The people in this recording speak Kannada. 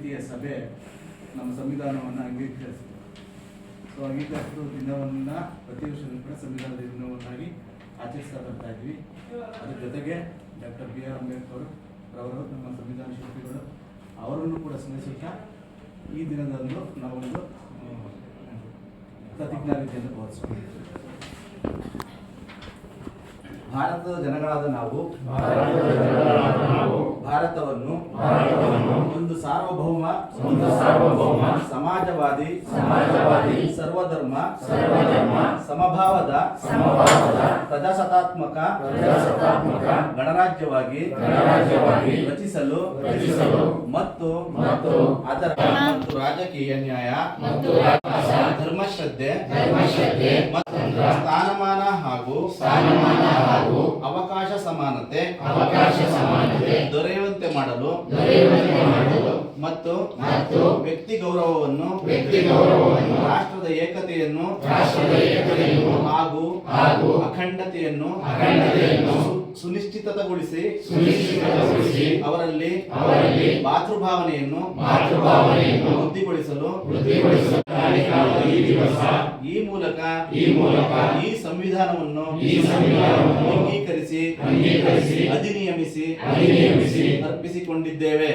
ಸಮಿತಿಯ ಸಭೆ ನಮ್ಮ ಸಂವಿಧಾನವನ್ನು ಅಂಗೀಕರಿಸಿತು ಸೊ ಅಂಗೀಕರಿಸಿದ ದಿನವನ್ನು ಪ್ರತಿ ವರ್ಷದಲ್ಲೂ ಕೂಡ ಸಂವಿಧಾನದ ದಿನವನ್ನಾಗಿ ಆಚರಿಸ್ತಾ ಬರ್ತಾ ಇದ್ವಿ. ಅದ್ರ ಜೊತೆಗೆ ಡಾಕ್ಟರ್ ಬಿ ಆರ್ ಅಂಬೇಡ್ಕರ್ ರವರು, ನಮ್ಮ ಸಂವಿಧಾನ ಶಿಲ್ಪಿಗಳು, ಅವರನ್ನು ಕೂಡ ಸ್ಮರಿಸುತ್ತಾ ಈ ದಿನದಂದು ನಾವೊಂದು ಪ್ರತಿಜ್ಞಾವಿಧಿಯನ್ನು ವಿಧಿಯನ್ನು ಭಾರತದ ಜನಗಳಾದ ನಾವು, ಭಾರತದ ಸಾರ್ವಭೌಮ ಒಂದು ಸಾರ್ವಭೌಮ ಸಮಾಜವಾದಿ ಸಮಾಜವಾದಿ ಸರ್ವಧರ್ಮ ಸರ್ವಧರ್ಮ ಸಮಭಾವದ ಸಮಭಾವದ ಪ್ರಜಾಸತ್ತಾತ್ಮಕ ಪ್ರಜಾಸತ್ತಾತ್ಮಕ ಗಣರಾಜ್ಯವಾಗಿ ಗಣರಾಜ್ಯವಾಗಿ ರಚಿಸಲು ರಚಿಸಲು ಮತ್ತು ಮತ್ತು ಅದರ ಮತ್ತು ರಾಜಕೀಯ ನ್ಯಾಯ ಮತ್ತು ಧರ್ಮಶ್ರದ್ಧೆ ಧರ್ಮಶ್ರದ್ಧೆ ಮತ್ತು ಸ್ಥಾನಮಾನ ಹಾಗೂ ಸ್ಥಾನಮಾನ ಹಾಗೂ ಅವಕಾಶ ಸಮಾನತೆ ಅವಕಾಶ ಸಮಾನತೆ ಮಾಡಲು ಮತ್ತು ವ್ಯಕ್ತಿ ಗೌರವವನ್ನು ರಾಷ್ಟ್ರದ ಏಕತೆಯನ್ನು ಹಾಗೂ ಅಖಂಡತೆಯನ್ನು ಸುನಿಶ್ಚಿತಗೊಳಿಸಿ ಅವರಲ್ಲಿ ಅವರಲ್ಲಿ ಮಾತೃಭಾವನೆಯನ್ನು ವೃದ್ಧಿಗೊಳಿಸಲು ಈ ಮೂಲಕ ಈ ಮೂಲಕ ಈ ಸಂವಿಧಾನವನ್ನು ಈ ಸಂವಿಧಾನವನ್ನು ಅಂಗೀಕರಿಸಿ ಅಂಗೀಕರಿಸಿ ಅಧಿನಿಯಮಿಸಿ ಅರ್ಪಿಸಿಕೊಂಡಿದ್ದೇವೆ.